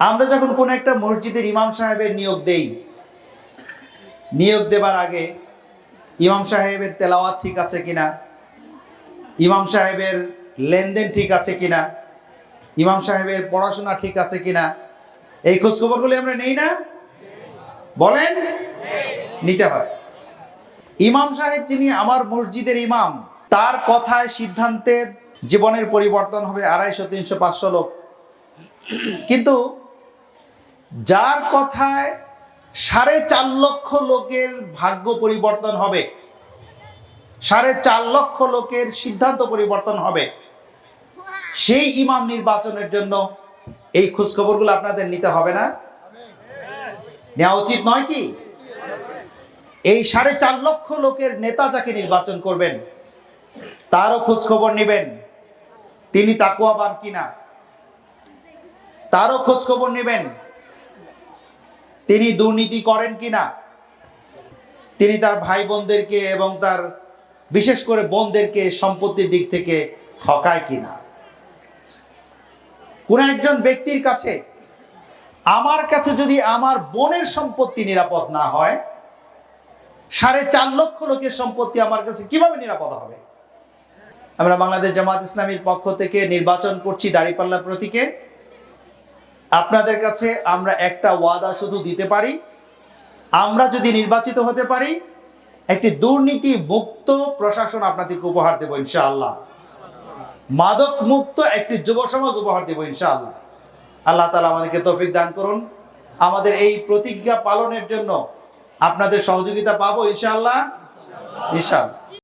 আমরা যখন কোনো একটা মসজিদের ইমাম সাহেবের নিয়োগ দেই, নিয়োগ দেবার আগে ইমাম সাহেবের তেলাওয়াত ঠিক আছে কিনা, ইমাম সাহেবের লেনদেন ঠিক আছে কিনা, ইমাম সাহেবের পড়াশোনা ঠিক আছে কিনা, এই খোঁজখবরগুলি আমরা নেই না? বলেন? নিতে হয়। ইমাম সাহেব যিনি আমার মসজিদের ইমাম, তার কথায় সিদ্ধান্তে জীবনের পরিবর্তন হবে আড়াইশো, তিনশো, পাঁচশো লোক। কিন্তু যার কথায় সাড়ে চার লক্ষ লোকের ভাগ্য পরিবর্তন হবে। সাড়ে চার লক্ষ লোকের সিদ্ধান্ত পরিবর্তন হবে। সেই ইমাম নির্বাচনের জন্য এই খোঁজখবরগুলো আপনাদের নিতে হবে না? নেওয়া উচিত নয় কি? এই সাড়ে চার লক্ষ লোকের নেতা যাকে নির্বাচন করবেন, তারও খোঁজখবর নেবেন। তিনি তাকুয়াবান কিনা? তারও খোঁজখবর নেবেন। তিনি দুর্নীতি করেন কিনা? তিনি তার ভাই বোনদেরকে এবং তার বিশেষ করে বোনদেরকে সম্পত্তির দিক থেকে ঠকায় কিনা? কোন একজন ব্যক্তির কাছে, আমার কাছে যদি আমার বোনের সম্পত্তি নিরাপদ না হয়, সাড়ে চার লক্ষ লোকের সম্পত্তি আমার কাছে কীভাবে নিরাপদ হবে? আমরা বাংলাদেশ জামাত ইসলামীর পক্ষ থেকে নির্বাচন করছি দাঁড়িপাল্লা প্রতীকে। আপনাদের কাছে আমরা একটা ওয়াদা শুধু দিতে পারি। আমরা যদি নির্বাচিত হতে পারি, একটি দুর্নীতি মুক্ত প্রশাসন আপনাদেরকে উপহার দেবো ইনশাআল্লাহ। মাদক মুক্ত একটি যুব সমাজ উপহার দেবো ইনশাআল্লাহ। আল্লাহ তালা আমাদেরকে তৌফিক দান করুন। আমাদের এই প্রতিজ্ঞা পালনের জন্য আপনাদের সহযোগিতা পাবো ইনশাআল্লাহ। ইনশাআল্লাহ।